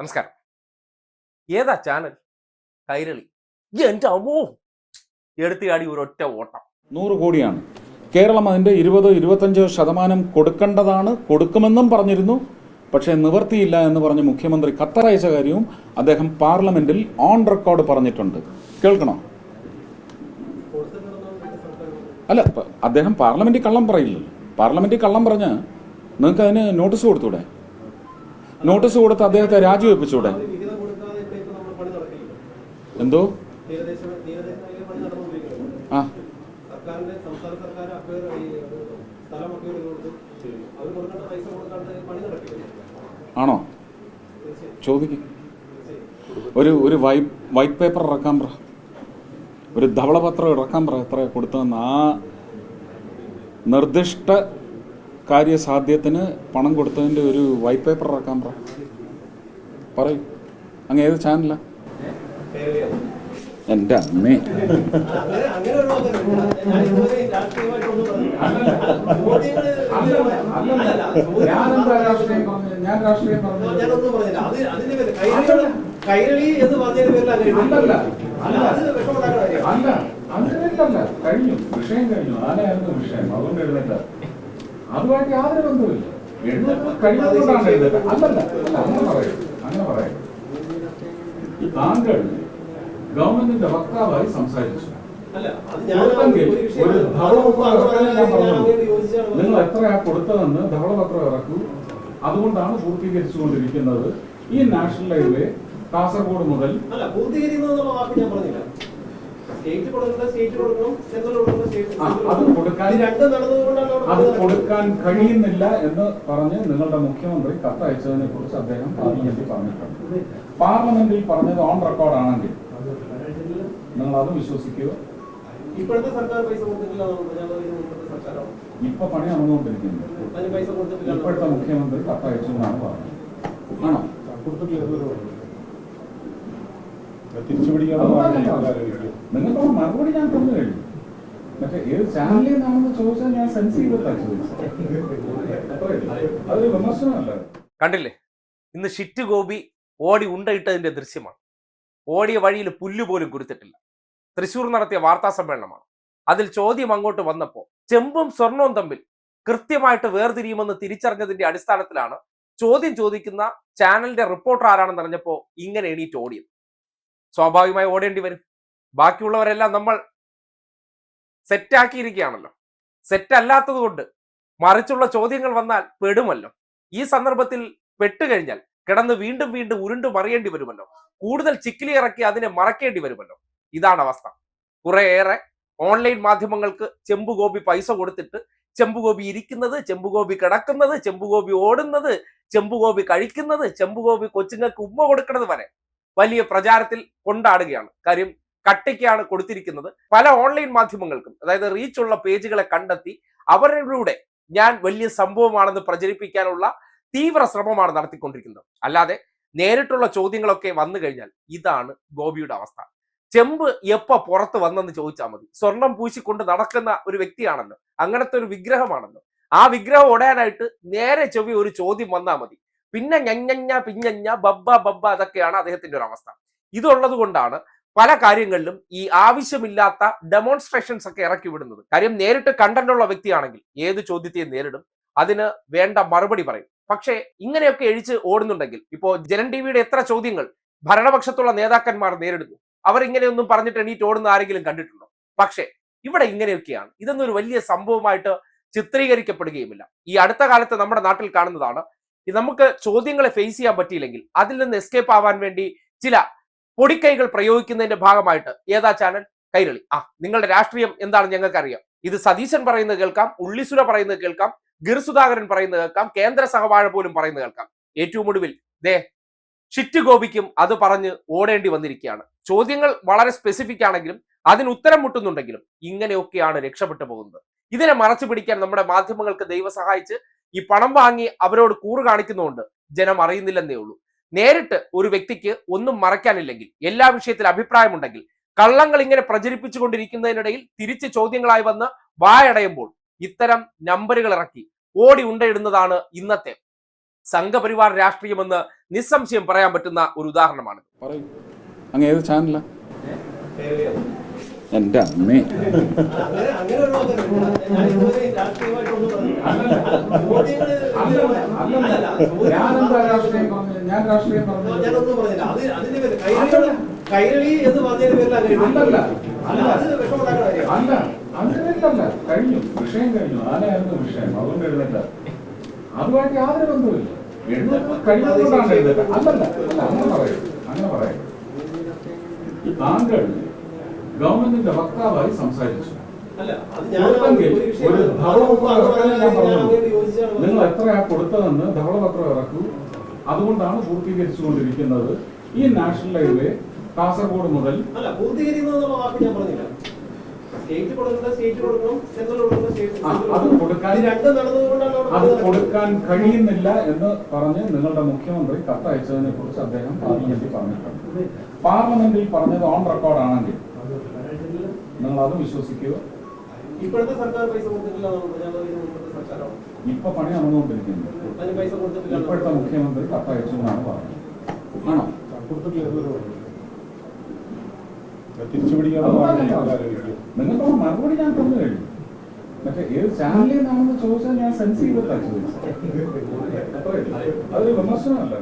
നമസ്കാരം. ഏതാ ചാനൽ കൈരളി. എന്റെ അമ്മോ. ഒരു ഒരൊറ്റ ഓട്ടം. നൂറ് കോടിയാണ്. കേരളം അതിന്റെ ഇരുപതോ ഇരുപത്തഞ്ചോ ശതമാനം കൊടുക്കേണ്ടതാണ്. കൊടുക്കുമെന്നും പറഞ്ഞിരുന്നു. പക്ഷേ നിവർത്തിയില്ല എന്ന് പറഞ്ഞ് മുഖ്യമന്ത്രി കത്തറയച്ച കാര്യവും അദ്ദേഹം പാർലമെന്റിൽ ഓൺ റെക്കോർഡ് പറഞ്ഞിട്ടുണ്ട്. കേൾക്കണോ? അല്ല അദ്ദേഹം പാർലമെന്റിൽ കള്ളം പറയില്ലല്ലോ. പാർലമെന്റിൽ കള്ളം പറഞ്ഞ് നിങ്ങൾക്ക് അതിന് നോട്ടീസ് കൊടുത്തൂടെ? നോട്ടീസ് കൊടുത്ത് അദ്ദേഹത്തെ രാജിവെപ്പിച്ചൂടെ? എന്തോ? ആ. ആണോ? ചോദിക്കും. ഒരു ഒരു വൈ വൈറ്റ് പേപ്പർ ഇറക്കാൻ പറ. ഒരു ധവളപത്രം ഇറക്കാൻ പറ എത്ര കൊടുത്തതെന്ന്. ആ നിർദ്ദിഷ്ട കാര്യസാധ്യത്തിന് പണം കൊടുത്തതിന്റെ ഒരു വൈറ്റ് പേപ്പർ ഇറക്കാൻ പറ പറയൂ. അങ്ങ് ഏത് ചാനലാ എന്റെ അമ്മേ. കൈരളി എന്ന് അല്ല അല്ല കഴിഞ്ഞു വിഷയം കഴിഞ്ഞു ആനയായിരുന്നു വിഷയം അതുകൊണ്ട് എഴുന്നേറ്റ അതുമായിട്ട് യാതൊരു ബന്ധവുമില്ല. അല്ലല്ല അല്ല അങ്ങനെ പറയും അങ്ങനെ പറയും താങ്കൾ ഗവൺമെന്റിന്റെ വക്താവായി സംസാരിച്ചു. ഒരു ധവളപത്രം ഞാൻ പറഞ്ഞു നിങ്ങൾ. എത്രയാ കൊടുത്തതെന്ന് ധവളപത്രം ഇറക്കൂ. അതുകൊണ്ടാണ് പൂർത്തീകരിച്ചുകൊണ്ടിരിക്കുന്നത് ഈ നാഷണൽ ഹൈവേ കാസർഗോഡ് മുതൽ വാക്ക് ഞാൻ പറഞ്ഞില്ല. അത് കൊടുക്കാൻ- അത്. കൊടുക്കാൻ കഴിയുന്നില്ല എന്ന് പറഞ്ഞ് നിങ്ങളുടെ മുഖ്യമന്ത്രി കത്തയച്ചതിനെ കുറിച്ച് അദ്ദേഹം പാർലമെന്റിൽ പറഞ്ഞിട്ടുണ്ട്. പാർലമെന്റിൽ പറഞ്ഞത് ഓൺ റെക്കോർഡ് ആണെങ്കിൽ നിങ്ങൾ അത് വിശ്വസിക്കുക. ഇപ്പോഴത്തെ സർക്കാർ പൈസ കൊടുത്തിട്ടില്ല ഇപ്പൊ പണി നടന്നുകൊണ്ടിരിക്കുന്നത് കൊടുത്തിട്ടില്ല ഇപ്പോഴത്തെ മുഖ്യമന്ത്രി കത്തയച്ചു എന്നാണ് പറഞ്ഞത്. ആണോ? നിങ്ങൾക്ക് മറുപടി ഞാൻ തന്നു കഴിഞ്ഞു. പക്ഷെ ഏത് ചാനലിൽ നിന്നാണെന്ന് ചോദിച്ചാൽ ഞാൻ സെൻസ് ചെയ്തിട്ടാണ് ചോദിച്ചത് അതൊരു വിമർശനമല്ല. കണ്ടില്ലേ? ഇന്ന് ഷിറ്റ് ഗോപി ഓടി ഉണ്ടയിട്ടതിന്റെ ദൃശ്യമാണ്. ഓടിയ വഴിയിൽ പുല്ല് പോലും കുരുത്തിട്ടില്ല. തൃശൂർ നടത്തിയ വാർത്താ സമ്മേളനമാണ്. അതിൽ ചോദ്യം അങ്ങോട്ട് വന്നപ്പോൾ ചെമ്പും സ്വർണവും തമ്മിൽ കൃത്യമായിട്ട് വേർതിരിയുമെന്ന് തിരിച്ചറിഞ്ഞതിന്റെ അടിസ്ഥാനത്തിലാണ് ചോദ്യം ചോദിക്കുന്ന ചാനലിന്റെ റിപ്പോർട്ടർ ആരാണെന്ന് അറിഞ്ഞപ്പോൾ ഇങ്ങനെ എണീറ്റ് ഓടിയത്. സ്വാഭാവികമായി ഓടേണ്ടി വരും. ബാക്കിയുള്ളവരെല്ലാം നമ്മൾ സെറ്റാക്കിയിരിക്കുകയാണല്ലോ സെറ്റല്ലാത്തത് കൊണ്ട് മറിച്ചുള്ള ചോദ്യങ്ങൾ വന്നാൽ പെടുമല്ലോ. ഈ സന്ദർഭത്തിൽ പെട്ടുകഴിഞ്ഞാൽ കിടന്ന് വീണ്ടും വീണ്ടും ഉരുണ്ടു മറിയേണ്ടി വരുമല്ലോ. കൂടുതൽ ചിക്കിലി ഇറക്കി അതിനെ മറക്കേണ്ടി വരുമല്ലോ. ഇതാണ് അവസ്ഥ. കുറേയേറെ ഓൺലൈൻ മാധ്യമങ്ങൾക്ക് ചെമ്പുഗോപി പൈസ കൊടുത്തിട്ട് ചെമ്പുഗോപി ഇരിക്കുന്നത് ചെമ്പുഗോപി കിടക്കുന്നത് ചെമ്പുഗോപി ഓടുന്നത് ചെമ്പുഗോപി കഴിക്കുന്നത് ചെമ്പുഗോപി കൊച്ചുങ്ങൾക്ക് ഉമ്മ കൊടുക്കുന്നത് വരെ വലിയ പ്രചാരത്തിൽ കൊണ്ടാടുകയാണ്. കാര്യം കട്ടയ്ക്കാണ് കൊടുത്തിരിക്കുന്നത്. പല ഓൺലൈൻ മാധ്യമങ്ങൾക്കും അതായത് റീച്ചുള്ള പേജുകളെ കണ്ടെത്തി അവരിലൂടെ ഞാൻ വലിയ സംഭവമാണെന്ന് പ്രചരിപ്പിക്കാനുള്ള തീവ്ര ശ്രമമാണ് നടത്തിക്കൊണ്ടിരിക്കുന്നത്. അല്ലാതെ നേരിട്ടുള്ള ചോദ്യങ്ങളൊക്കെ വന്നു കഴിഞ്ഞാൽ ഇതാണ് ഗോപിയുടെ അവസ്ഥ. ചെമ്പ് എപ്പ പുറത്ത് വന്നെന്ന് ചോദിച്ചാൽ മതി. സ്വർണം പൂശിക്കൊണ്ട് നടക്കുന്ന ഒരു വ്യക്തിയാണല്ലോ. അങ്ങനത്തെ ഒരു വിഗ്രഹമാണല്ലോ. ആ വിഗ്രഹം ഒടയാനായിട്ട് നേരെ ചെവി ഒരു ചോദ്യം വന്നാൽ മതി. പിന്നെ ഞഞ്ഞഞ്ഞ പിഞ്ഞഞ്ഞ ബബ്ബ ബബ്ബ അതൊക്കെയാണ് അദ്ദേഹത്തിന്റെ ഒരു അവസ്ഥ ഇതുള്ളത് കൊണ്ടാണ് പല കാര്യങ്ങളിലും ഈ ആവശ്യമില്ലാത്ത ഡെമോൺസ്ട്രേഷൻസ് ഒക്കെ ഇറക്കി വിടുന്നത്. കാര്യം നേരിട്ട് കണ്ടന്റ് ഉള്ള വ്യക്തിയാണെങ്കിൽ ഏത് ചോദ്യത്തെയും നേരിടും. അതിന് വേണ്ട മറുപടി പറയും. പക്ഷേ ഇങ്ങനെയൊക്കെ എഴിച്ച് ഓടുന്നുണ്ടെങ്കിൽ ഇപ്പോ ജനൻ ടിവിയുടെ എത്ര ചോദ്യങ്ങൾ ഭരണപക്ഷത്തുള്ള നേതാക്കന്മാർ നേരിടുന്നു. അവർ ഇങ്ങനെയൊന്നും പറഞ്ഞിട്ട് എണീറ്റ് ഓടുന്ന ആരെങ്കിലും കണ്ടിട്ടുണ്ടോ? പക്ഷേ ഇവിടെ ഇങ്ങനെയൊക്കെയാണ്. ഇതൊന്നും ഒരു വലിയ സംഭവമായിട്ട് ചിത്രീകരിക്കപ്പെടുകയുമില്ല. ഈ അടുത്ത കാലത്ത് നമ്മുടെ നാട്ടിൽ കാണുന്നതാണ് നമുക്ക് ചോദ്യങ്ങളെ ഫേസ് ചെയ്യാൻ പറ്റിയില്ലെങ്കിൽ അതിൽ നിന്ന് എസ്കേപ്പ് ആവാൻ വേണ്ടി ചില പൊടിക്കൈകൾ പ്രയോഗിക്കുന്നതിന്റെ ഭാഗമായിട്ട് ഏതാ ചാനൽ കൈരളി. ആ നിങ്ങളുടെ രാഷ്ട്രീയം എന്താണ് ഞങ്ങൾക്കറിയാം. ഇത് സതീശൻ പറയുന്നത് കേൾക്കാം ഉള്ളിസുര പറയുന്നത് കേൾക്കാം ഗിർ സുധാകരൻ പറയുന്നത് കേൾക്കാം കേന്ദ്ര സഹവാഴ പോലും പറയുന്നത് കേൾക്കാം. ഏറ്റവും ഒടുവിൽ ദേ ഷിറ്റ് ഗോപിക്കും അത് പറഞ്ഞ് ഓടേണ്ടി വന്നിരിക്കുകയാണ്. ചോദ്യങ്ങൾ വളരെ സ്പെസിഫിക് ആണെങ്കിലും അതിന് ഉത്തരം മുട്ടുന്നുണ്ടെങ്കിലും ഇങ്ങനെയൊക്കെയാണ് രക്ഷപ്പെട്ടു പോകുന്നത്. ഇതിനെ മറച്ചു പിടിക്കാൻ നമ്മുടെ മാധ്യമങ്ങൾക്ക് ദൈവം സഹായിച്ച് ഈ പണം വാങ്ങി അവരോട് കൂറ് കാണിക്കുന്നതുകൊണ്ട് ജനം അറിയുന്നില്ലെന്നേ ഉള്ളൂ. നേരിട്ട് ഒരു വ്യക്തിക്ക് ഒന്നും മറയ്ക്കാനില്ലെങ്കിൽ എല്ലാ വിഷയത്തിൽ അഭിപ്രായമുണ്ടെങ്കിൽ കള്ളങ്ങൾ ഇങ്ങനെ പ്രചരിപ്പിച്ചുകൊണ്ടിരിക്കുന്നതിനിടയിൽ തിരിച്ച് ചോദ്യങ്ങളായി വന്ന് വായടയുമ്പോൾ ഇത്തരം നമ്പറുകൾ ഇറക്കി ഓടി ഉണ്ടയിടുന്നതാണ് ഇന്നത്തെ സംഘപരിവാർ രാഷ്ട്രീയമെന്ന് നിസ്സംശയം പറയാൻ പറ്റുന്ന ഒരു ഉദാഹരണമാണ് പറയൂ. അങ്ങ് ഏത് ചാനലാ എന്റെ അമ്മേ. ഞാൻ അതിന്റെ കൈരളി എന്ന് കഴിഞ്ഞു വിഷയം കഴിഞ്ഞു ആനയായിരുന്നു വിഷയം അതുകൊണ്ട് എഴുതണ്ട അതുമായിട്ട് യാതൊരു ബന്ധവുമില്ല എഴുതുന്നത് കഴിയുന്നതുകൊണ്ടാണ് എഴുതേണ്ടത് അല്ലല്ല അല്ല അങ്ങനെ പറയും അങ്ങനെ പറയും താങ്കൾ ഗവൺമെന്റിന്റെ വക്താവായി സംസാരിച്ചു. ഒരു ധവളപത്രം ഞാൻ പറഞ്ഞു. നിങ്ങൾ. എത്രയാ കൊടുത്തതെന്ന് ധവളപത്രം ഇറക്കൂ. അതുകൊണ്ടാണ് പൂർത്തീകരിച്ചുകൊണ്ടിരിക്കുന്നത് ഈ നാഷണൽ ഹൈവേ കാസർഗോഡ് മുതൽ കൊടുക്കാൻ- അത് കൊടുക്കാൻ കഴിയുന്നില്ല എന്ന് പറഞ്ഞ് നിങ്ങളുടെ മുഖ്യമന്ത്രി കത്തയച്ചതിനെ കുറിച്ച് അദ്ദേഹം പാർലമെന്റിൽ പറഞ്ഞിട്ടുണ്ട്. പാർലമെന്റിൽ പറഞ്ഞത് ഓൺ റെക്കോർഡ് ആണെങ്കിൽ നിങ്ങൾ അത് വിശ്വസിക്കുക. ഇപ്പോഴത്തെ സർക്കാർ പൈസ കൊടുത്തിട്ടില്ല ഇപ്പൊ പണി നടന്നുകൊണ്ടിരിക്കുന്നത് ഇപ്പോഴത്തെ മുഖ്യമന്ത്രി കത്തയച്ചു എന്നാണ് പറഞ്ഞത്. ആണോ? നിങ്ങൾക്ക് മറുപടി ഞാൻ തന്നു കഴിഞ്ഞു. മറ്റേ ഏത് ചാനലിൽ നിന്നാണെന്ന് ചോദിച്ചാൽ ഞാൻ സെൻസ് ചെയ്തിട്ടാണ് ചോദിച്ചത്. അതൊരു വിമർശനമല്ല.